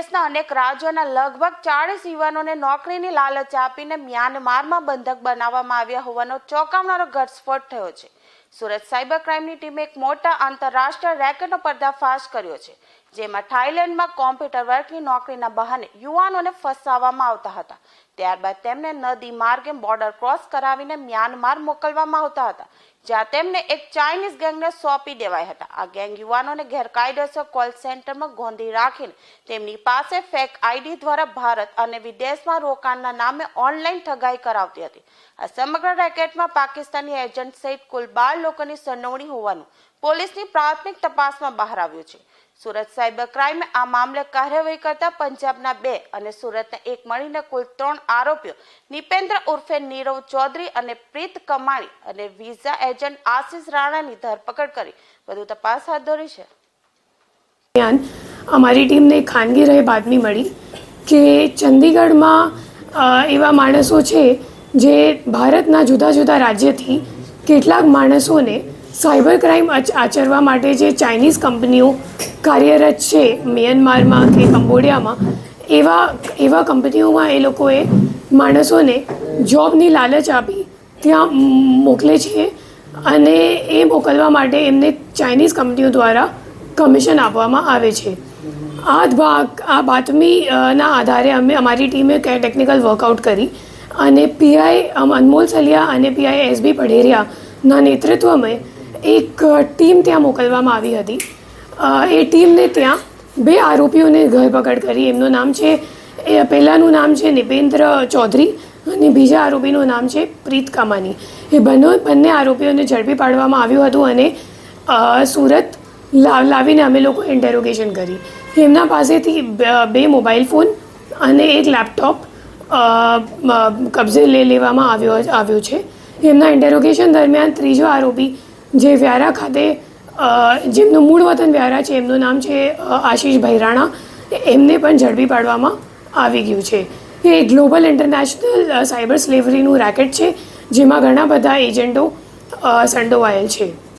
દેશના અનેક રાજ્યોના લગભગ ચાળીસ યુવાનોને નોકરીની લાલચ આપીને મ્યાનમારમાં બંધક બનાવવામાં આવ્યા હોવાનો ચોંકાવનારો ઘટસ્ફોટ થયો છે. સુરત સાયબર ક્રાઇમની ટીમે એક મોટા આંતરરાષ્ટ્રીય રેકેટનો પર્દાફાશ કર્યો છે. જેમાં થાઇલેન્ડમાં કોમ્પ્યુટર વર્કની નોકરીના બહાને યુવાનોને ફસાવવામાં આવતા હતા. ત્યારબાદ તેમને નદી માર્ગે બોર્ડર ક્રોસ કરાવીને મ્યાનમાર મોકલવામાં આવતા હતા, જ્યાં તેમને એક ચાઇનીઝ ગેંગને સોંપી દેવાયા હતા. આ ગેંગ યુવાનોને ગેરકાયદેસર કોલ સેન્ટરમાં ગોંધી રાખીને તેમની પાસે ફેક આઈડી દ્વારા ભારત અને વિદેશમાં રોકાણના નામે ઓનલાઈન ઠગાઈ કરાવતી હતી. આ સમગ્ર રેકેટમાં પાકિસ્તાની એજન્ટ સહિત કુલ બાર લોકોની સંડોવણી હોવાનું પોલીસની પ્રાથમિક તપાસમાં બહાર આવ્યું છે. સુરત સાયબર ક્રાઇમે આ મામલે કાર્યવાહી કરતા પંજાબના બે અને સુરતના એક મળીને કુલ ત્રણ આરોપીઓ નિપેન્દ્ર ઉર્ફે નીરવ ચૌધરી અને પ્રીત કમાણી અને વિઝા એજન્ટ આશિષ રાણાની ધરપકડ કરી. વધુ તપાસ હાથ ધરી છે. અમારી ટીમને ખાનગી રહે બાતમી મળી કે ચંદીગઢમાં એવા માણસો છે જે ભારતના જુદા જુદા રાજ્યથી કેટલાક માણસોને સાયબર ક્રાઇમ આચરવા માટે જે ચાઇનીઝ કંપનીઓ કાર્યરત છે મ્યાનમારમાં કે કંબોડિયામાં. એવા એવા કંપનીઓમાં એ લોકોએ માણસોને જોબની લાલચ આપી. ત્યાં મોકલે છે અને એ મોકલવા માટે એમને ચાઇનીઝ કંપનીઓ દ્વારા કમિશન આપવામાં આવે છે. આ ભાગ આ બાતમીના આધારે અમે, અમારી ટીમે કે ટેકનિકલ વર્કઆઉટ કરી અને પીઆઈ અનમોલ સલિયા અને પીઆઈ એસબી પઢેરિયાના નેતૃત્વમાં એક ટીમ ત્યાં મોકલવામાં આવી હતી. એ ટીમને ત્યાં બે આરોપીઓને ધરપકડ કરી. એમનું નામ છે, એ પહેલાંનું નામ છે નિપેન્દ્ર ચૌધરી અને બીજા આરોપીનું નામ છે પ્રીત કામાની. એ બંને બંને આરોપીઓને ઝડપી પાડવામાં આવ્યું હતું અને સુરત લાવ લાવીને અમે લોકો ઇન્ટેરોગેશન કરી. એમના પાસેથી બે મોબાઈલ ફોન અને એક લેપટોપ કબજે લઈ લેવામાં આવ્યો આવ્યો છે. એમના ઇન્ટેરોગેશન દરમિયાન ત્રીજો આરોપી જે વ્યારા ખાતે જેમનું મૂળ વતન વ્યારા છે એમનું નામ છે અ, આશીષ ભૈરાણા એમને પણ ઝડપી પાડવામાં આવી ગયું છે. એ ગ્લોબલ ઇન્ટરનેશનલ સાયબર સ્લેવરીનું રેકેટ છે જેમાં ઘણા બધા એજન્ટો સંડોવાયેલ છે.